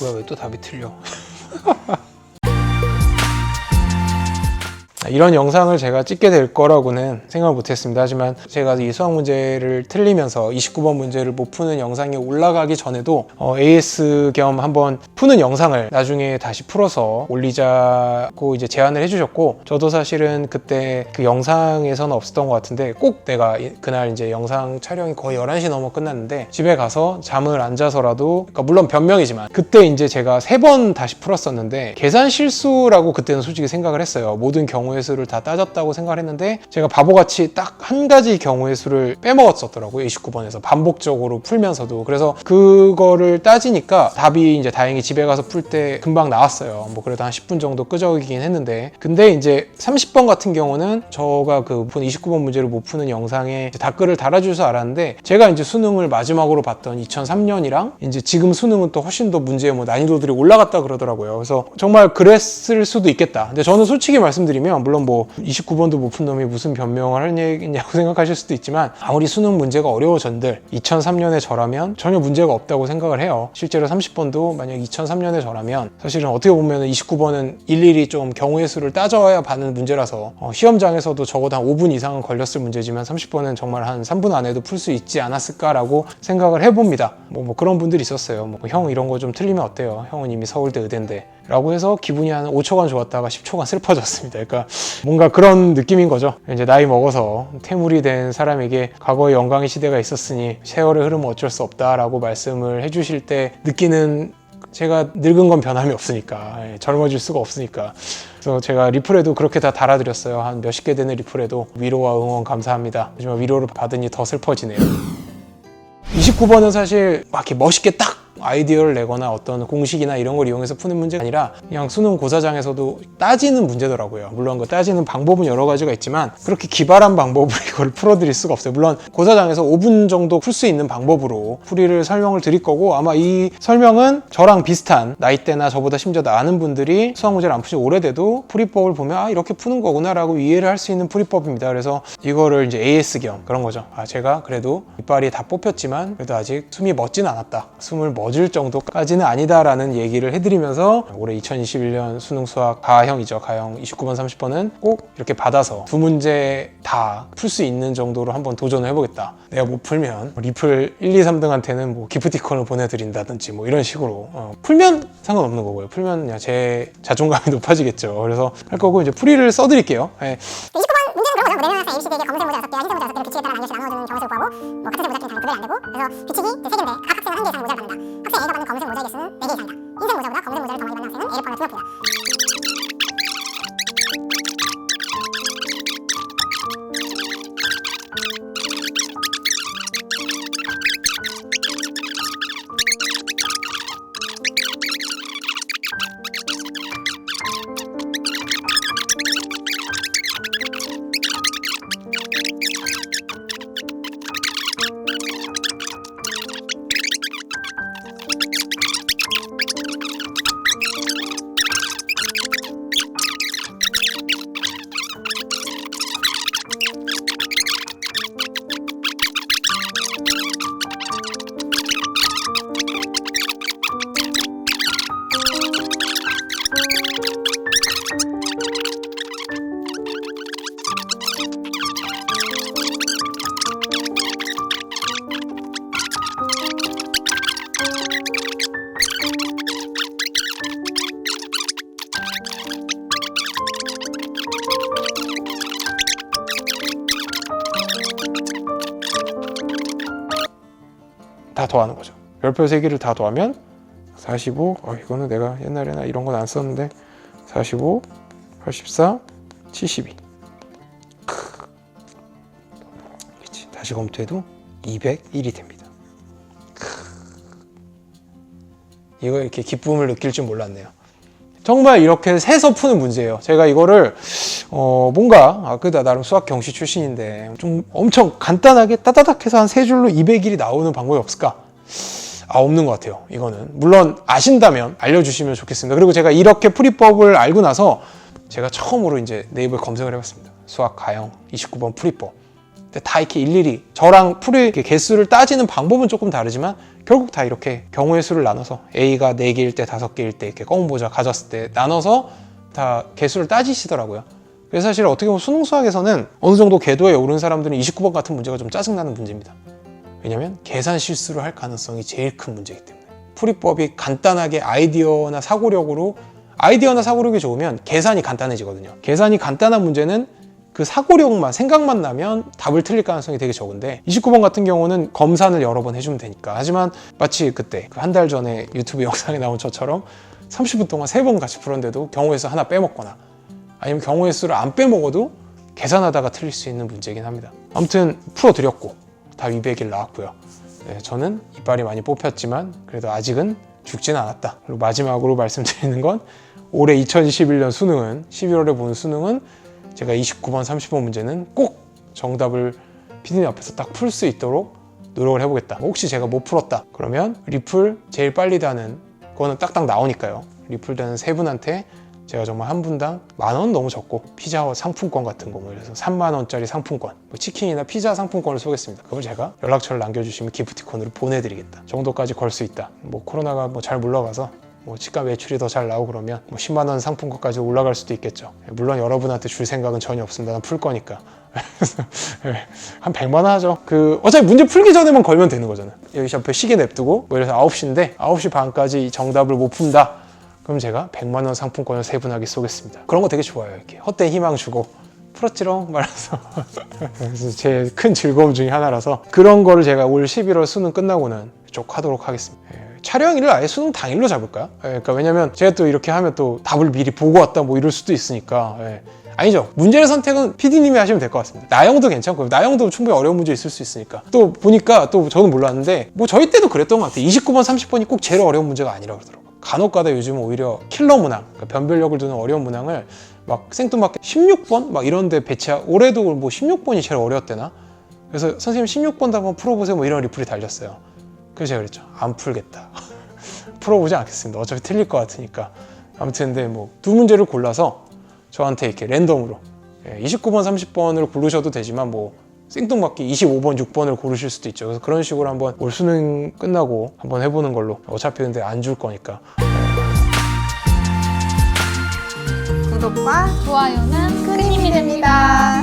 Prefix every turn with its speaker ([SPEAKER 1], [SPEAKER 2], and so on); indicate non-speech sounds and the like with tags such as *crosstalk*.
[SPEAKER 1] 뭐야 왜 또 답이 틀려? *laughs* 이런 영상을 제가 찍게 될 거라고는 생각을 못했습니다. 하지만 제가 이 수학 문제를 틀리면서 29번 문제를 못 푸는 영상이 올라가기 전에도 어, AS 겸 한번 푸는 영상을 나중에 다시 풀어서 올리자고 이제 제안을 해주셨고 저도 사실은 그때 그 영상에서는 없었던 것 같은데 꼭 내가 이- 그날 이제 영상 촬영이 거의 11시 넘어 끝났는데 집에 가서 잠을 안 자서라도 그러니까 물론 변명이지만 그때 이제 제가 세 번 다시 풀었었는데 계산 실수라고 그때는 솔직히 생각을 했어요. 모든 경우 의 수를 다 따졌다고 생각을 했는데 제가 바보같이 딱 한 가지 경우의 수를 빼먹었었더라고요. 29번에서 반복적으로 풀면서도 그래서 그거를 따지니까 답이 이제 다행히 집에 가서 풀 때 금방 나왔어요. 뭐 그래도 한 10분 정도 끄적이긴 했는데 근데 이제 30번 같은 경우는 저가 그 29번 문제를 못 푸는 영상에 댓글을 달아줘서 알았는데 제가 이제 수능을 마지막으로 봤던 2003년이랑 이제 지금 수능은 또 훨씬 더 문제의 뭐 난이도들이 올라갔다 그러더라고요. 그래서 정말 그랬을 수도 있겠다. 근데 저는 솔직히 말씀드리면 물론 뭐 29번도 못 푼 놈이 무슨 변명을 하는 얘기냐고 *laughs* 생각하실 수도 있지만 아무리 수능 문제가 어려워전들 2003년에 저라면 전혀 문제가 없다고 생각을 해요. 실제로 30번도 만약 2003년에 저라면 사실은 어떻게 보면 29번은 일일이 좀 경우의 수를 따져야 받는 문제라서 어, 시험장에서도 적어도 한 5분 이상은 걸렸을 문제지만 30번은 정말 한 3분 안에도 풀 수 있지 않았을까라고 생각을 해봅니다. 뭐, 뭐 그런 분들이 있었어요. 뭐, 형 이런 거 좀 틀리면 어때요? 형은 이미 서울대 의대인데 라고 해서 기분이 한 5초간 좋았다가 10초간 *laughs* 슬퍼졌습니다. 그러니까 뭔가 그런 느낌인 거죠. 이제 나이 먹어서 태물이 된 사람에게 과거의 영광의 시대가 있었으니 세월의 흐름은 어쩔 수 없다라고 말씀을 해주실 때 느끼는 제가 늙은 건 변함이 없으니까 예, 젊어질 수가 없으니까. 그래서 제가 리플에도 그렇게 다 달아드렸어요. 한 몇십 개 되는 리플에도. 위로와 응원 감사합니다. 하지만 위로를 받으니 더 슬퍼지네요. 29번은 사실 막 이렇게 멋있게 딱 아이디어를 내거나 어떤 공식이나 이런 걸 이용해서 푸는 문제가 아니라 그냥 수능 고사장에서도 따지는 문제더라고요. 물론 그 따지는 방법은 여러 가지가 있지만 그렇게 기발한 방법으로 *laughs* 이걸 풀어드릴 수가 없어요. 물론 고사장에서 5분 정도 풀 수 있는 방법으로 풀이를 설명을 드릴 거고 아마 이 설명은 저랑 비슷한 나이대나 저보다 심지어 나는 분들이 수학 문제를 안 푸시 오래돼도 풀이법을 보면 아 이렇게 푸는 거구나라고 이해를 할 수 있는 풀이법입니다. 그래서 이거를 이제 AS 겸 그런 거죠. 아 제가 그래도 이빨이 다 뽑혔지만 그래도 아직 숨이 멎진 않았다. 숨을 멎을 정도까지는 아니다라는 얘기를 해드리면서 올해 2021년 수능 수학 가형이죠. 가형 29번 30번은 꼭 이렇게 받아서 두 문제 다 풀 수 있는 정도로 한번 도전을 해보겠다. 내가 못 풀면 리플 1, 2, 3등한테는 뭐 기프티콘을 보내드린다든지 뭐 이런 식으로 어, 풀면 상관없는 거고요. 풀면 그냥 제 자존감이 *laughs* 높아지겠죠. 그래서 할 거고 이제 풀이를 써드릴게요. 예.
[SPEAKER 2] 29번 문제는 그런 내면 항상 ABCD에게 검색 모자 6개와 흰색 모자 6개를 규칙에 따라 나뉘어서 나눠주는 경우를 구하고 뭐 같은 색 모자 끼는 당연히 구별이 안 되고 그래서 규칙이 이제 세 개인데 각 학생은 한개 이상 모자를 받는다. 학생 A가 받는 검은색 모자의 개수는 4개 이상이다. 흰색 모자보다 검은색 모자를 더 많이 받는 학생은 A를 포함한 두 명뿐이다.
[SPEAKER 1] 다 더하는 거죠. 별표 3개를 다 더하면 45, 어, 이거는 내가 옛날에나 이런 건 안 썼는데 45, 84, 72. 크. 그치. 다시 검토해도 201이 됩니다. 크. 이거 이렇게 기쁨을 느낄 줄 몰랐네요. 정말 이렇게 세서 푸는 문제예요. 제가 이거를 어 뭔가 아 그다 나름 수학 경시 출신인데 좀 엄청 간단하게 따다닥 해서 한 세 줄로 200일이 나오는 방법이 없을까? 아 없는 것 같아요. 이거는 물론 아신다면 알려주시면 좋겠습니다. 그리고 제가 이렇게 풀이법을 알고 나서 제가 처음으로 이제 네이버에 검색을 해봤습니다. 수학 가형 29번 풀이법. 근데 다 이렇게 일일이 저랑 풀이 개수를 따지는 방법은 조금 다르지만 결국 다 이렇게 경우의 수를 나눠서 A가 4개일 때 5개일 때 이렇게 검은 모자 가졌을 때 나눠서 다 개수를 따지시더라고요. 그래서 사실 어떻게 보면 수능 수학에서는 어느 정도 궤도에 오른 사람들은 29번 같은 문제가 좀 짜증나는 문제입니다. 왜냐면 계산 실수를 할 가능성이 제일 큰 문제이기 때문에. 풀이법이 간단하게 아이디어나 사고력으로 아이디어나 사고력이 좋으면 계산이 간단해지거든요. 계산이 간단한 문제는 그 사고력만 생각만 나면 답을 틀릴 가능성이 되게 적은데 29번 같은 경우는 검산을 여러 번 해주면 되니까 하지만 마치 그때 그 한 달 전에 유튜브 영상에 나온 저처럼 30분 동안 세 번 같이 풀었는데도 경우의 수 하나 빼먹거나 아니면 경우의 수를 안 빼먹어도 계산하다가 틀릴 수 있는 문제이긴 합니다 아무튼 풀어드렸고 다 200일 나왔고요 네, 저는 이빨이 많이 뽑혔지만 그래도 아직은 죽지는 않았다 그리고 마지막으로 *laughs* 말씀드리는 건 올해 2021년 수능은 11월에 본 수능은 제가 29번, 30번 문제는 꼭 정답을 피디님 앞에서 딱 풀 수 있도록 노력을 해보겠다. 혹시 제가 못 풀었다. 그러면 리플 제일 빨리 다는 그거는 딱딱 나오니까요. 리플 다는 세 분한테 제가 정말 한 분당 만 원 너무 적고 피자 상품권 같은 거뭐 이래서 3만 원짜리 상품권 뭐 치킨이나 피자 상품권을 쏘겠습니다. 그걸 제가 연락처를 남겨주시면 기프티콘으로 보내드리겠다. 정도까지 걸 수 있다. 뭐 코로나가 뭐 잘 물러가서 뭐 치과 매출이 더 잘 나오고 그러면 뭐 10만 원 상품권까지 올라갈 수도 있겠죠. 물론 여러분한테 줄 생각은 전혀 없습니다. 난 풀 거니까. 그래서 *laughs* 예, 한 100만 원 하죠. 그 어차피 문제 풀기 전에만 걸면 되는 거잖아요. 여기 옆에 시계 냅두고 뭐 이래서 9시인데 9시 반까지 이 정답을 못 푼다. 그럼 제가 100만 원 상품권을 세 분에게 쏘겠습니다. 그런 거 되게 좋아요. 이렇게 헛된 희망 주고 풀었지롱 *laughs* 말아서 제 큰 즐거움 중에 하나라서 그런 거를 제가 올 11월 수능 끝나고는 쭉 하도록 하겠습니다. 예, 촬영일을 아예 수능 당일로 잡을까요? 예, 그러니까 왜냐면 제가 또 이렇게 하면 또 답을 미리 보고 왔다 뭐 이럴 수도 있으니까 예. 아니죠. 문제의 선택은 PD님이 하시면 될 것 같습니다. 나영도 괜찮고요. 나영도 충분히 어려운 문제 있을 수 있으니까. 또 보니까 또 저는 몰랐는데 뭐 저희 때도 그랬던 것 같아요. 29번, 30번이 꼭 제일 어려운 문제가 아니라 그러더라고요. 간혹가다 요즘은 오히려 킬러 문항, 그러니까 변별력을 두는 어려운 문항을 막 생뚱맞게 16번 막 이런데 배치하. 올해도 뭐 16번이 제일 어려웠대나? 그래서 선생님 16번도 한번 풀어보세요. 뭐 이런 리플이 달렸어요. 그래서 제가 그랬죠. 안 풀겠다. *laughs* 풀어보지 않겠습니다. 어차피 틀릴 것 같으니까. 아무튼 근데 뭐 두 문제를 골라서 저한테 이렇게 랜덤으로 예, 29번, 30번을 고르셔도 되지만 뭐 생뚱맞게 25번, 6번을 고르실 수도 있죠. 그래서 그런 식으로 한번 올 수능 끝나고 한번 해보는 걸로 어차피 근데 안 줄 거니까
[SPEAKER 3] 구독과
[SPEAKER 4] 좋아요는
[SPEAKER 3] 큰 힘이 됩니다.